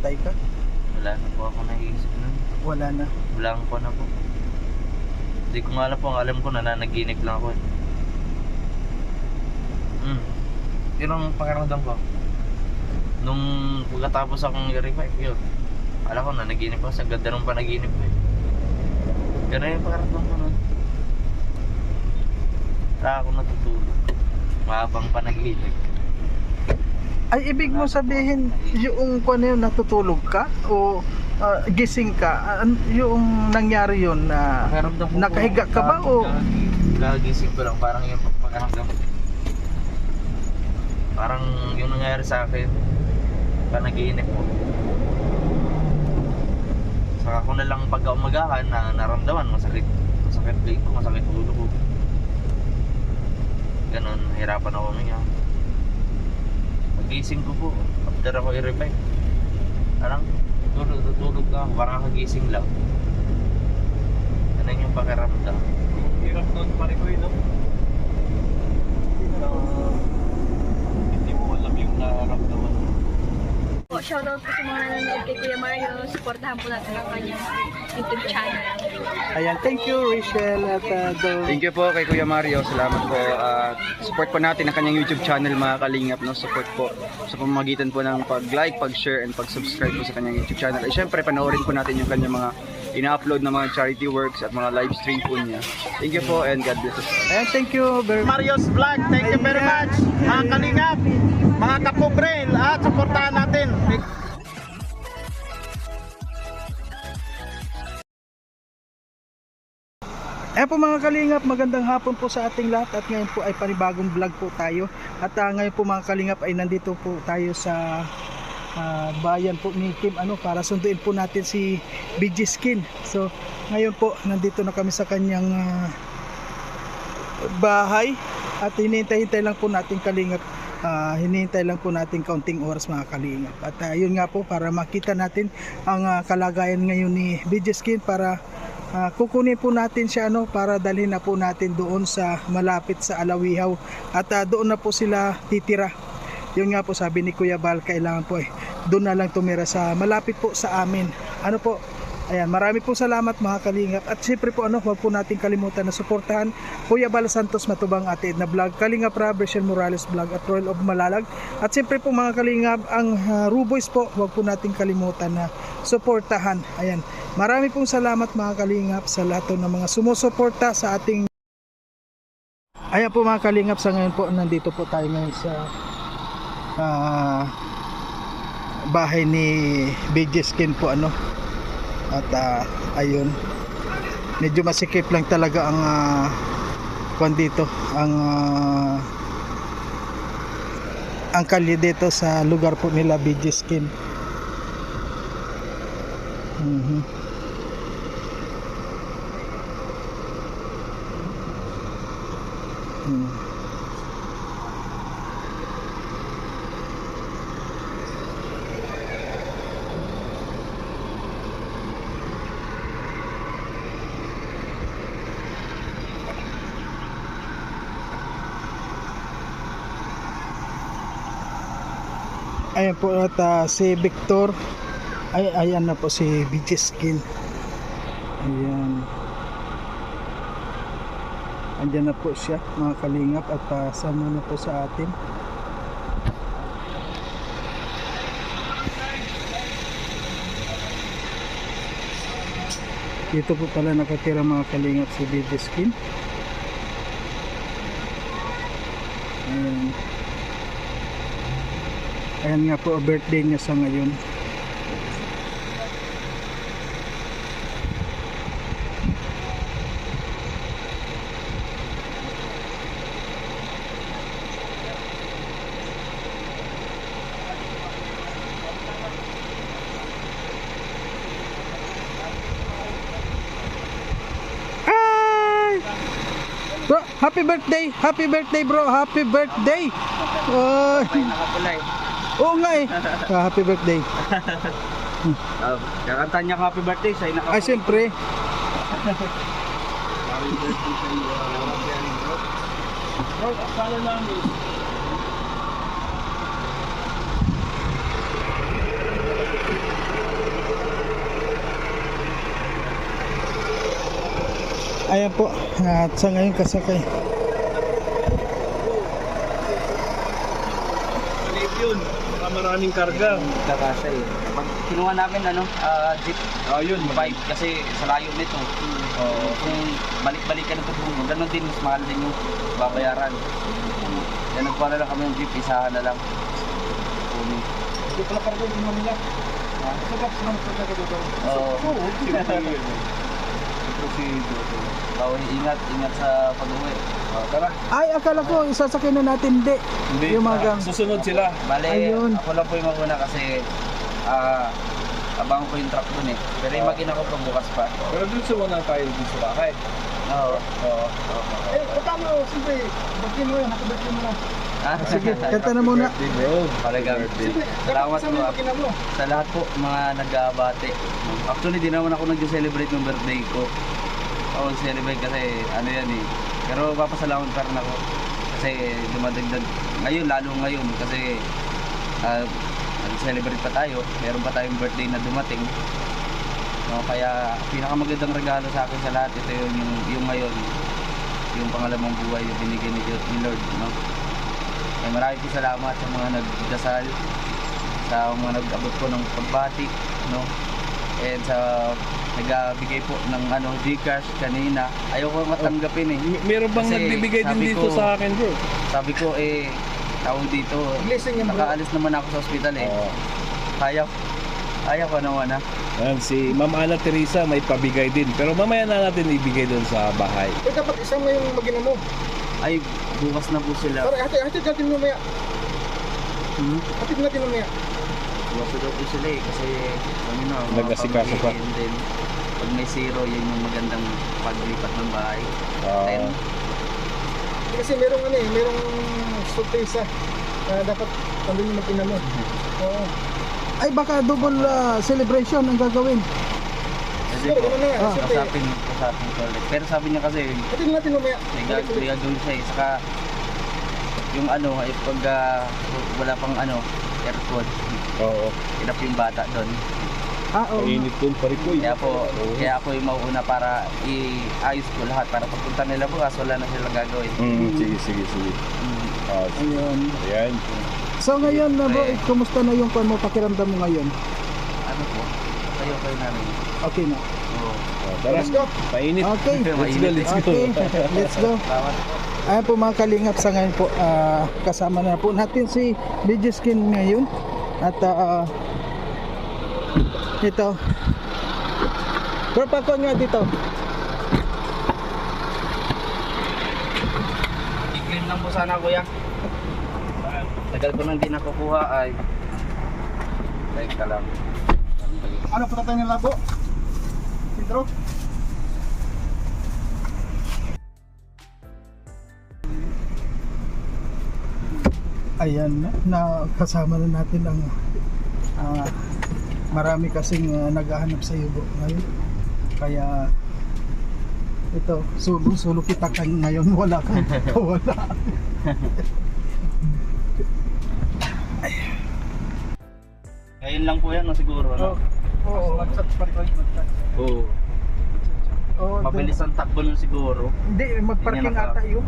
mamatay ka? Wala na po ako naisip nun. Wala na. Blanco po na po. Hindi ko nga alam po. Alam ko na nanaginip lang ako. eh. Hmm. Yun ang pakiramdam ko. Nung pagkatapos akong i-revive, yun. Alam ko na naginip ako. Sa ganda ng panaginip ko eh. Ganun yung pakiramdam ko nun. Wala ako natutulog. Mahabang panaginip. Ay, ibig mo sabihin, yung kung ano yun, natutulog ka? O ah, gising ka? An- yung nangyari yun na po, nakahiga ka ba o Kagising ko lang, parang yung pagpaparamdam ko. Parang yung nangyari sa akin, panaginip ko. Saka ko na lang pagka umagahan na naramdaman, masakit. Masakit ko, masakit ulo ko. Ganon, hirapan ako huminga. Pagising ko po, after ako i-revive. Parang tulog, tutulog na ako, parang kagising lang. Ganun yung pakiramdam. Hirap nun pare ko no? Hindi mo alam yung nararamdaman shoutout po sa mga nanonood kay Kuya Mario. Supportahan po natin ang kanyang YouTube channel. Ayan, thank you Rachel at uh, Dol. Thank you po kay Kuya Mario. Salamat po. At support po natin ang kanyang YouTube channel mga kalingap. No? Support po sa pamamagitan po ng pag-like, pag-share, and pag-subscribe po sa kanyang YouTube channel. At syempre, panoorin po natin yung kanyang mga ina-upload na mga charity works at mga live stream po niya. Thank you po and God bless us. Ayan, thank you very much. Mario's Vlog, thank you very much. Mga kalingap, mga kapobre, at supportahan natin. Ayan po mga kalingap, magandang hapon po sa ating lahat at ngayon po ay panibagong vlog po tayo. At ah, ngayon po mga kalingap ay nandito po tayo sa ah, bayan po ni Kim ano para sunduin po natin si BG Skin. So ngayon po nandito na kami sa kanyang ah, bahay at hinihintay-hintay lang po natin kalingap Ah, hinihintay lang po natin kaunting oras mga kalingap. At ah, yun nga po para makita natin ang ah, kalagayan ngayon ni BG Skin para Ah, kukunin po natin siya ano para dalhin na po natin doon sa malapit sa Alawihaw at ah, doon na po sila titira. Yun nga po sabi ni Kuya Bal kailangan po eh doon na lang tumira sa malapit po sa amin. Ano po? Ayan, marami po salamat mga kalingap. At siyempre po ano, huwag po natin kalimutan na suportahan Kuya Bal Santos Matubang Ate Edna Vlog, Kalingap Ra, Rachel Morales Vlog at Royal of Malalag. At siyempre po mga kalingap, ang uh, Ruboys po, huwag po natin kalimutan na suportahan. Ayan, marami pong salamat mga kalingap sa lahat ng mga sumusuporta sa ating Ayan po mga kalingap, sa ngayon po, nandito po tayo ngayon sa ah, bahay ni BG Skin po ano? At ah, ayun. Medyo masikip lang talaga ang uh, kwan dito ang ah, ang kalye dito sa lugar po nila BG Skin. Mhm. Ayan po at ah, si Victor. Ay ayan na po si BG Skin ayan. Andyan na po siya mga kalingap at pasama na po sa atin? Dito po pala nakatira mga kalingap si BG Skin ayan ayan nga po birthday niya sa ngayon Ay! Bro, happy birthday! Happy birthday bro! Happy birthday! Ay! Oo nga eh. Ah, happy birthday. Uh, kakanta niya happy birthday sa ina. Ay, siyempre. happy Ayan po, at sa ngayon kasakay. Maraming karga. Kakasa eh. Pag kinuha namin ano, ah, jeep, Oh, yun. bike kasi sa layo nito. Oh, kung balik-balikan ng tutulong, ganun din, mas mahal din yung babayaran. Kaya nagkuha na lang kami ng jeep, isahan na lang. Kunin. Ito pala karga yung Manila. Sagap sa mga sagap dito. Oo. Oo, siyempre yun. Oh, ingat, ingat sa pag-uwi. Oh, tara. Ay, akala ko isasakay na natin. Hindi. Hindi. Yung mga gang. Susunod sila. Bale, Ayun. ako lang po yung maguna kasi ah abang ko yung truck dun eh. Pero yung mag-ina ko pa bukas pa. Pero dun sa muna tayo dun sa bahay. Oo. Oo. Eh, paano? Siyempre, bagyan mo yan. Nakabagyan mo na. Ah, Sige, kanta na muna. Birthday, bro. Talagang. Siyempre, Salamat po. mo. Sa lahat po, mga nag-aabate. Actually, di naman ako nag-celebrate ng birthday ko. Ako nag-celebrate kasi ano yan eh. Pero papasalamat pa rin ako. Kasi dumadagdag. Ngayon, lalo ngayon. Kasi ah, nag-celebrate pa tayo. Meron pa tayong birthday na dumating. No, kaya pinakamagandang regalo sa akin sa lahat ito yung, yung, yung ngayon yung pangalawang buhay yung binigay ni, ni Lord no kaya maraming po salamat sa mga nagdasal sa mga nag-abot ko ng pagbati no and sa nagbigay po ng ano Gcash kanina ayaw ko matanggapin eh M- Meron bang Kasi nagbibigay din sabi dito ko- sa akin, bro? sabi ko eh tawag dito Blessing yan, bro. nakaalis naman ako sa ospital eh Oo. ayaw ayaw ko naman ah Yan, si Ma'am Ana Teresa may pabigay din. Pero mamaya na natin ibigay doon sa bahay. Eh, dapat isang may magina mo. Ay bukas na po sila Para hatid, hatid natin mamaya. hmm? Hatid natin mamaya. bukas na daw po sila eh kasi kami na mga Nag-asikaso pa. pamilya, and then pag may zero yun yung magandang paglipat ng bahay Then, Kasi merong ano eh, merong sorpresa. na dapat andun yung magina mo. Oo. Ay, baka double ah, celebration ang gagawin. Kasi po, ganun na nga, ah, kasapin ko ulit. Pero sabi niya kasi, Hatid natin mamaya. may gag- may gagawin siya eh. Saka, yung ano, eh, pag ah, wala pang ano, aircon, Oo. inap yung bata doon. Ah, oo. Mainit doon, parikoy. Kaya po, kaya ako yung mauuna para i-ayos ko lahat. Para pagpunta nila bukas, wala na silang gagawin. Mm, sige, sige, sige. Mm. Ah, Ayun. ayan. So ngayon na bro, Eh. kumusta na yung kung mo pakiramdam mo ngayon? Ano po? Kayo namin. Okay na. Oo. Ah, tara. go. Mainit. Okay. Let's go, let's go. Okay, let's go. Salamat po. Ayan po mga kalingap sa ngayon po, ah, kasama na po natin si DJ Skin ngayon. At ah, ito. Bro, pako nga dito. I-clean lang po sana kuya. Tagal ko nang di nakukuha ay. Teka lang. Ano po tayo ng labo? Pedro? Ayan na, na natin ang ah, marami kasing ah, naghahanap sa yugo ngayon. Kaya ito, sulo, sulo kita ka ngayon, wala ka, wala. Ngayon lang po yan no, siguro. Ano? Oo, magsat pa rin magsat. Oo. Oo, Mabilis ang takbo nun siguro. Hindi, magparking Hindi ata yun.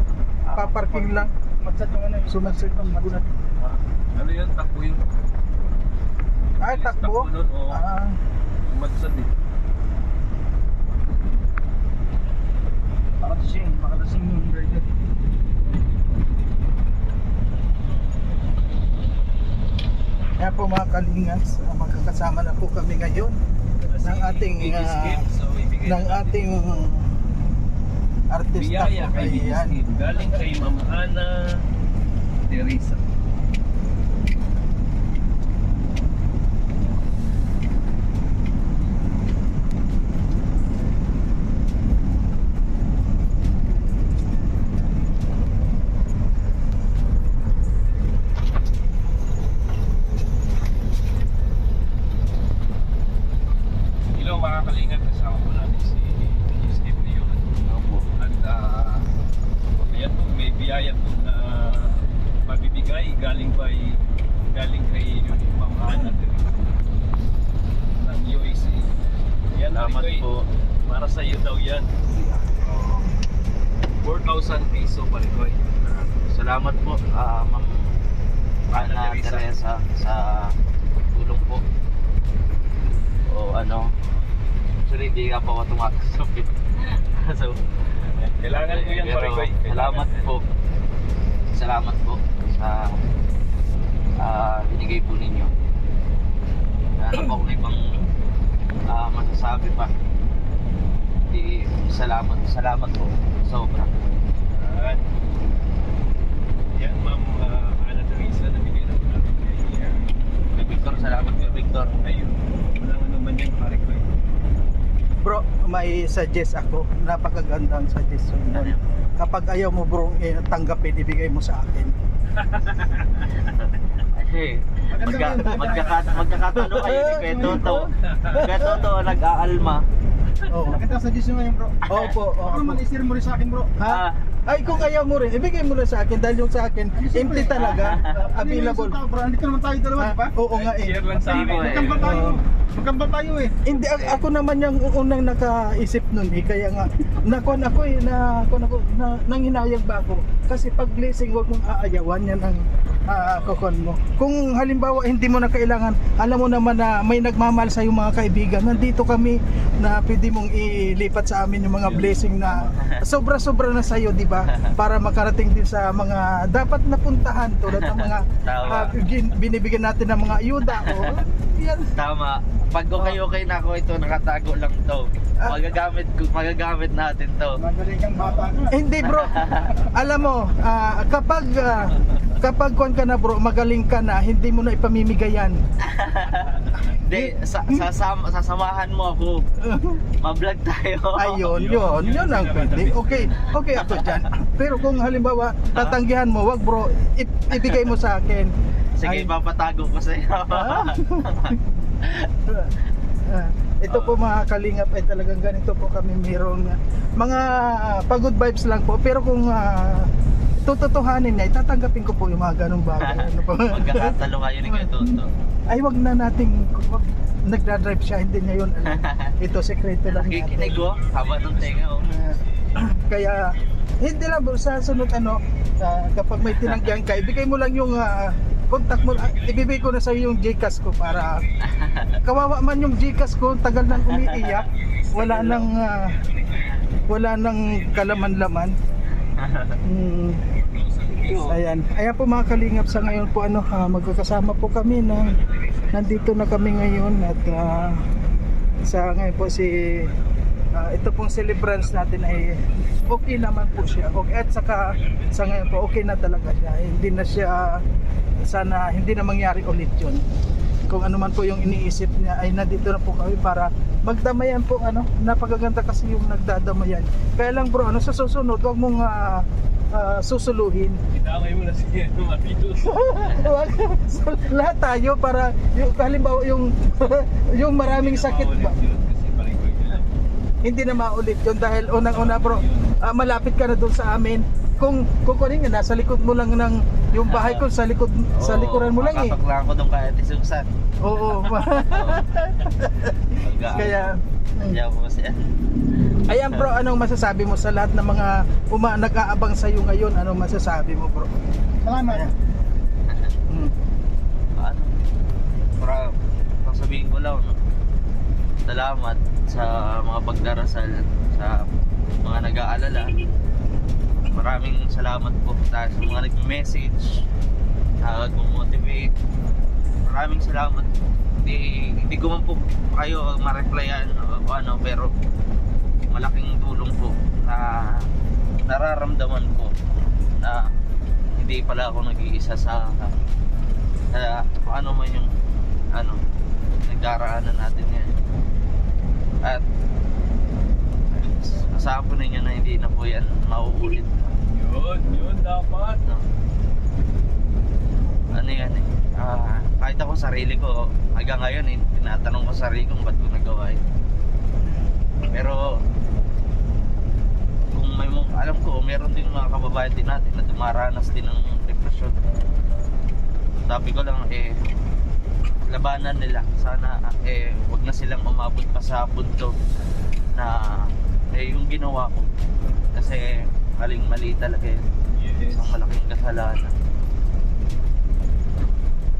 Paparking lang. Magsat yung ano, sumagsat ang magsat. Ano yun? Takbo yun. Ah, takbo? nun, oo. Ah, Magsad eh. makalasing, makalasing yung rider. Kaya po mga kalingas, ah, magkakasama na po kami ngayon ng ating ah, ng ating artista Biyaya po. kay. Bigiskin. Galing kay Ma'am Ana Teresa. Kasama po namin si Steve Leon. Opo. At ah, ayan po, may biyaya po na mabibigay galing kay galing kay Ana Teresa ng USA. Yan, Salamat po. Para sa iyo daw yan. 4,000 piso Parikoy. Salamat po, ah, Ma'am Ana. Teresa sa tulong po. O ano, actually hindi nga po ako tumatasok eh. so, Kailangan ko yan pero Parikoy. Salamat po. Salamat po sa ah, binigay po ninyo. Ano po kung ibang ah, masasabi pa. Di, salamat, salamat po. Sobra. Yan. Yan, Ma'am uh, Ana Teresa, nabigay na po natin kay uh, Kay Victor, salamat kay Victor. Ayun. Walang ano man yan, eh. Bro, may suggest ako. Napakagandang suggestion Ano nun. yun? Kapag ayaw mo bro, eh, tanggapin, ibigay mo sa akin. Kasi, magka, magkakat, magkakatalo kayo ni Kuya Toto. Kuya Toto, nag-aalma. Oo. Maganda suggestion ngayon bro. Opo, Ako opo. naman i-share mo rin sa akin bro. Ha? Ah, Ay, kung ayaw mo rin, ibigay mo rin sa akin dahil yung sa akin, empty talaga, available. Ano yung bro? Andito naman tayo dalawa, di ba? Oo nga eh. Share lang sa eh. Magkambal tayo. Oo. Magkambal tayo eh. Hindi a- ako naman yung unang nakaisip nun eh kaya nga nakon ako eh na nakon ako na nanghinayang ba ako kasi pag blessing wag mong aayawan yan ang uh, kokon mo. Kung halimbawa hindi mo na kailangan, alam mo naman na may nagmamahal sa yung mga kaibigan. Nandito kami na pwede mong ilipat sa amin yung mga blessing na sobra-sobra na sa iyo, di ba? Para makarating din sa mga dapat napuntahan tulad ng mga gin- binibigyan natin ng mga ayuda o yan tama. Pag okay-okay na ako ito, nakatago lang to. Ah. Magagamit, magagamit natin to. Magaling kang bata Hindi bro, alam mo, ah, kapag ah, kapag kuwan ka na bro, magaling ka na, hindi mo na ipamimigay yan. Hindi, sa, sasam, sasamahan mo ako. Ma-vlog tayo. Ayun, yun, yun ang pwede. Okay, okay ako dyan. Pero kung halimbawa, tatanggihan mo, wag bro, ip- ibigay mo sa akin. Sige, Ay- papatago ko sa iyo. Ah? Ito po mga kalingap ay talagang ganito po kami mayroong mga ah, pagod vibes lang po pero kung ah, tututuhanin niya itatanggapin ko po yung mga ganong bagay ano po. Magkakatalo kayo ni Kuya Toto. ay wag na nating wag, nagdadrive siya hindi niya yun alam. ito sekreto lang natin ko, haba ng tenga oh. Ah, kaya hindi lang sa sunod ano ah, kapag may tinanggihan ka ibigay mo lang yung ah, contact mo ah, ibibigay ko na sa yung Gcash ko para kawawa man yung Gcash ko tagal nang umiiyak wala nang ah, wala nang kalaman-laman mm, ayan. Ayan po mga kalingap sa ngayon po ano ah, magkakasama po kami na nandito na kami ngayon at ah, sa ngayon po si ah, ito pong celebrants natin ay okay naman po siya. Okay at saka sa ngayon po okay na talaga siya. Hindi na siya sana hindi na mangyari ulit yun kung ano man po yung iniisip niya ay nandito na po kami para magdamayan po ano? Napakaganda kasi yung nagdadamayan. Kaya lang bro ano sa susunod wag mong ah, ah, susuluhin. Idamay mo na si. So, lahat tayo para yung halimbawa yung yung maraming sakit ba? hindi na maulit yun dahil unang-una bro ah, malapit ka na doon sa amin kung kukunin nga nasa likod mo lang ng yung bahay ko sa likod sa Oo, likuran mo lang eh makakatok lang ako doon kay Ate Susan. oo Pagka, kaya Nandiyan po siya. ayan bro anong masasabi mo sa lahat ng mga uma nag-aabang sa iyo ngayon anong masasabi mo bro Salamat. Mm. ano, para sabihin ko lang, no? salamat sa mga pagdarasal, sa mga nag-aalala. Maraming salamat po sa sa mga nag-message, sa nag-motivate. Maraming salamat. Hindi, hindi ko man po kayo ma-replyan o, ano, pero malaking tulong po na nararamdaman ko na hindi pala ako nag-iisa sa kung ano man yung ano nagdaraanan natin yan at asahan po ninyo na hindi na po yan mauulit Yun, yun dapat. no? ano yan eh ah, kahit ako sarili ko hanggang ngayon eh, tinatanong ko sarili kung ba't ko nagawa yun pero kung may mga, alam ko meron din mga kababayan din natin na dumaranas din ng depresyon sabi ko lang eh labanan nila sana eh wag na silang umabot pa sa punto na eh yung ginawa ko kasi maling mali talaga yun. Yes. Isang malaking kasalanan.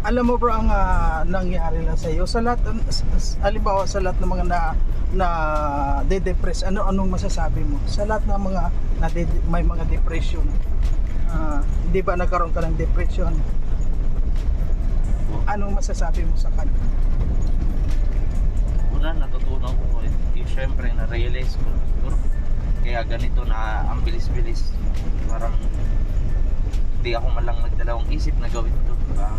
Alam mo bro ang ah, nangyari lang sa iyo sa lahat s- s- halimbawa sa lahat ng mga na na de-depress ano anong masasabi mo sa lahat ng mga na may mga depression ah, di ba nagkaroon ka ng depression anong masasabi mo sa kanila Una, natutunan ko eh. Yung syempre, na-realize ko. Siguro, kaya ganito na ang bilis-bilis. Parang, hindi ako malang nagdalawang isip na gawin ito. Parang,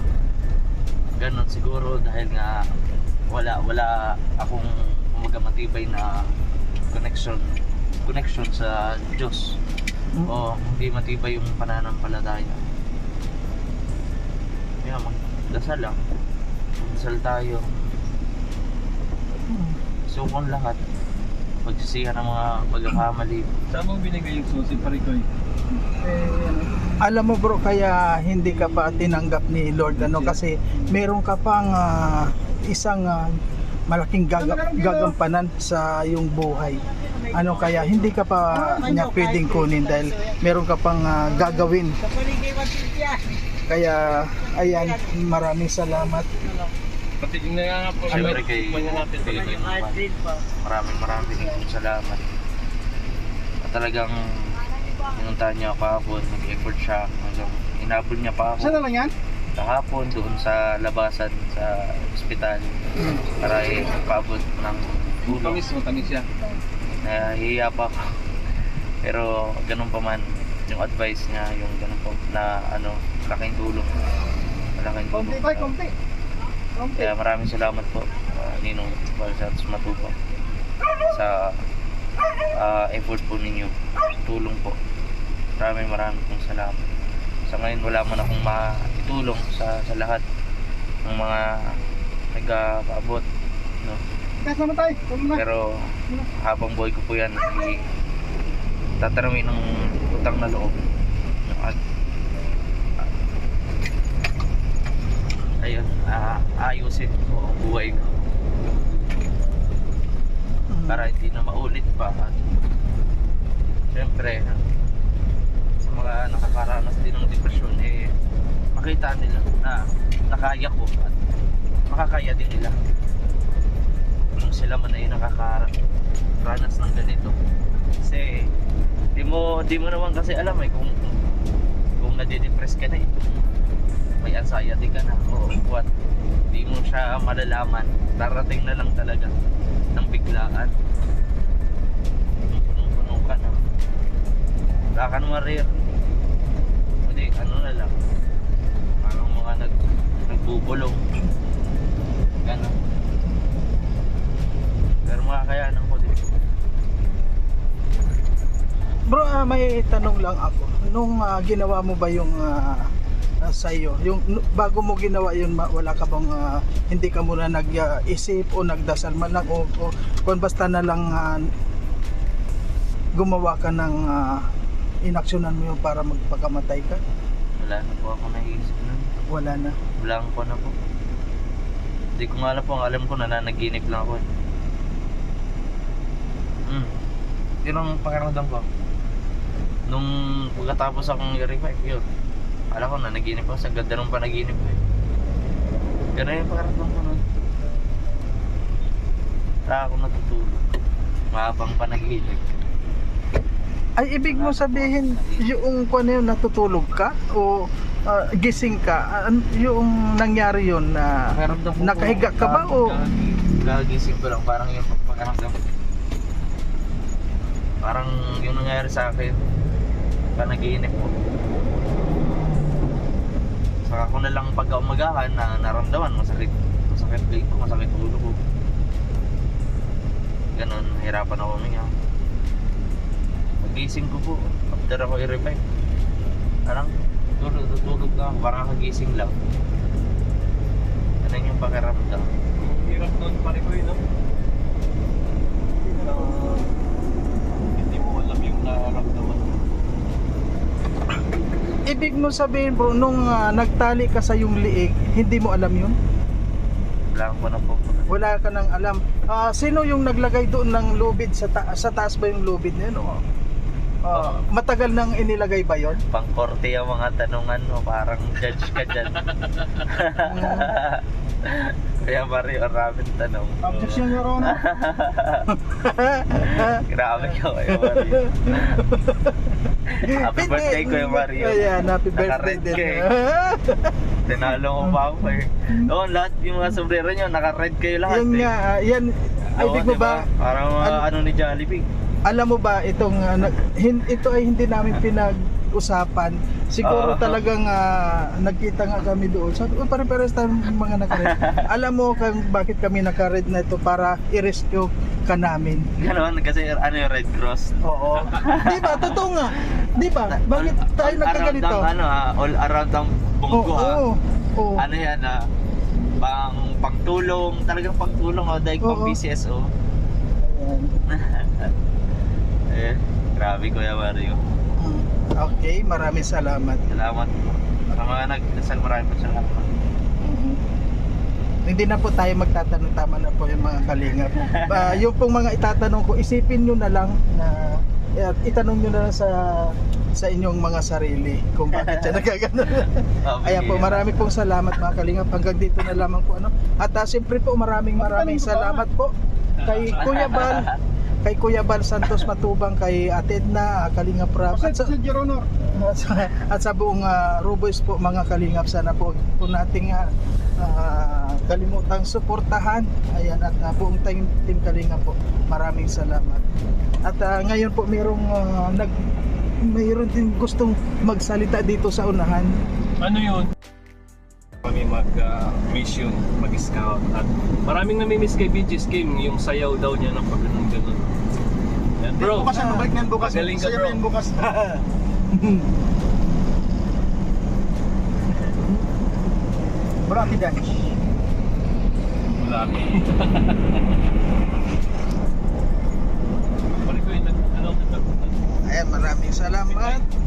ganon siguro dahil nga wala wala akong kumaga matibay na connection connection sa Diyos Mm. o hindi matibay yung pananampalataya kaya magdasal lang magdasal tayo Hmm. sukon lahat pagsisihan ng mga pagkakamali. Saan mo binigay yung susi pare ko? alam mo bro kaya hindi ka pa tinanggap ni Lord ano kasi meron ka pang ah, isang ah, malaking gaga- gagampanan sa iyong buhay. Ano kaya hindi ka pa niya pwedeng kunin dahil meron ka pang ah, gagawin. Kaya ayan maraming salamat Pati yung nga nga po. Siyempre kay na. Inuman. Maraming maraming salamat. At talagang pinuntahan niya ako kahapon, nag-effort siya hanggang inabol niya pa ako Saan na lang yan? kahapon doon sa labasan sa ospital para eh, magpaabot ng tulong. Tamis mo, tamis siya. Nahihiya pa ako. Pero ganun pa man, yung advice niya, yung ganun pa na ano, malaking tulong. Malaking tulong. tayo, konti. Konti. Kaya maraming salamat po, uh, Ninong Balsat Matupa sa ah, effort po ninyo. Tulong po. Maraming maraming pong salamat. Sa ngayon wala man akong maitulong sa, sa lahat ng mga nagpaabot. No? Pero habang buhay ko po yan, i- tatanawin ng utang na loob. At ayun, ah, ayusin ko ang buhay ko para hindi na maulit pa. At syempre, sa mga nakakaranas din ng depresyon, eh, makita nila na nakaya ko at makakaya din nila kung sila man ay nakakaranas ng ganito. Kasi, di mo, di mo naman kasi alam eh kung kung nade-depress ka na eh. May anxiety ka na o what. Di mo siya malalaman. Darating na lang talaga ng biglaan. Punong-puno ka na. Wala ka naman rin. Hindi, ano na lang. Parang mga nag, nagbubulong. Ganon. Pero makakayanan ko din. bro ah, may tanong lang ako nung ah, ginawa mo ba yung ah, sa iyo yung bago mo ginawa yun wala ka bang ah, hindi ka muna nag-isip o nagdasal man lang o, o kung basta na lang ah, gumawa ka ng ah, inaksyonan mo yun para magpakamatay ka Wala na po ako naisip nun. wala na Blanco na po. Hindi ko nga alam po. Ang alam ko nananaginip lang ako eh. Hmm. Yun ang pakiramdam ko. Nung pagkatapos akong i-revive, yun. Alam ko nanaginip ako. Sa ganda ng panaginip ko eh. Ganun yung pakiramdam ko nun. Saka ako natutulog. Mahabang panaginip. ay ibig mo sabihin yung kung ano yun natutulog ka o ah, gising ka Ah, an- yung nangyari yun na ko po, nakahiga ka ba o Gagising ko lang, parang yung pagpakaramdam. Parang yung nangyari sa akin, panaginip ko. Saka ko na lang pagka umagahan na naramdaman, masakit. Masakit leg ko, masakit ulo ko. Ganon, hirapan ako huminga. Pagising ko po, after ako i-revive, parang tulog, tutulog na ako, parang kagising lang. Ganun yung pakiramdam. Hirap nun pare ko yun, Hindi mo alam yung nararamdaman mo. Ibig mo sabihin bro, nung ah, nagtali ka sa yung liig, hindi mo alam yun? Wala ko na po. Wala ka nang alam. Ah, sino yung naglagay doon ng lubid sa, ta- sa taas ba yung lubid na yun? O? Oh, matagal nang inilagay ba yon? Pangkorte yung mga tanungan mo, parang judge ka dyan. Kaya Mario, maraming tanong. Objection, Your Honor. Grabe ka, Kuya Mario. Happy birthday, Kuya Mario. Ayan, happy birthday Naka-red din. eh. Tinalo ko pa ako eh. Oo, lahat yung mga sombrero nyo, naka-red kayo lahat Yan eh. nga, ah, yan, ay, Oo, di mo diba? ba, Parang mga Al- ano ni Jollibee. alam mo ba itong ah, nag- hin- ito ay hindi namin pinag-usapan. Siguro Oo. talagang ah, nagkita nga kami doon. Sabi ko, parang pares tayong mga naka-red. alam mo kung bakit kami naka-red na ito para i-rescue ka namin. Ganon, kasi ano yung Red Cross. Oo. Di ba? Totoo nga. Di ba? Bakit All- tayo nagkaganito? ano ha, all around ang bunggo ha. oo, oo. Ano yan ha, pang pangtulong, talagang pangtulong o dahil pang Oo. PCSO. Ayan. Eh, grabe Kuya Mario. Okay, maraming salamat. Salamat po. Sa mga nagdasal maraming po salamat. Mhm. Hindi na po tayo magtatanong tama na po yung mga kalingap. Ba, yung pong mga itatanong ko, isipin nyo na lang na eh, itanong nyo na lang sa sa inyong mga sarili kung bakit siya nagkaganon. Ayan po, marami pong salamat mga kalingap. Hanggang dito na lamang po ano. At uh, siyempre po maraming maraming salamat po kay Kuya Bal, kay Kuya Bal Santos Matubang, kay Ate Edna, Kalingap Rap, at sa, Your Honor. at sa, at sa buong uh, Ruboys po mga kalingap sana po po nating uh, ah, kalimutang suportahan ayan at uh, buong team, team kalingap po maraming salamat at ah, ngayon po mayroong ah, nag mayroon din gustong magsalita dito sa unahan Ano yun? Kami mag-mission, mag-scout at maraming namimiss kay BG's game yung sayaw daw niya ng pag ganun ganun. Yan, Bro, bukas yan, mabalik niyan bukas. Magaling ka, bro. yan bukas. bro, aki dyan. Wala kami. Ano, Ayan, maraming salamat.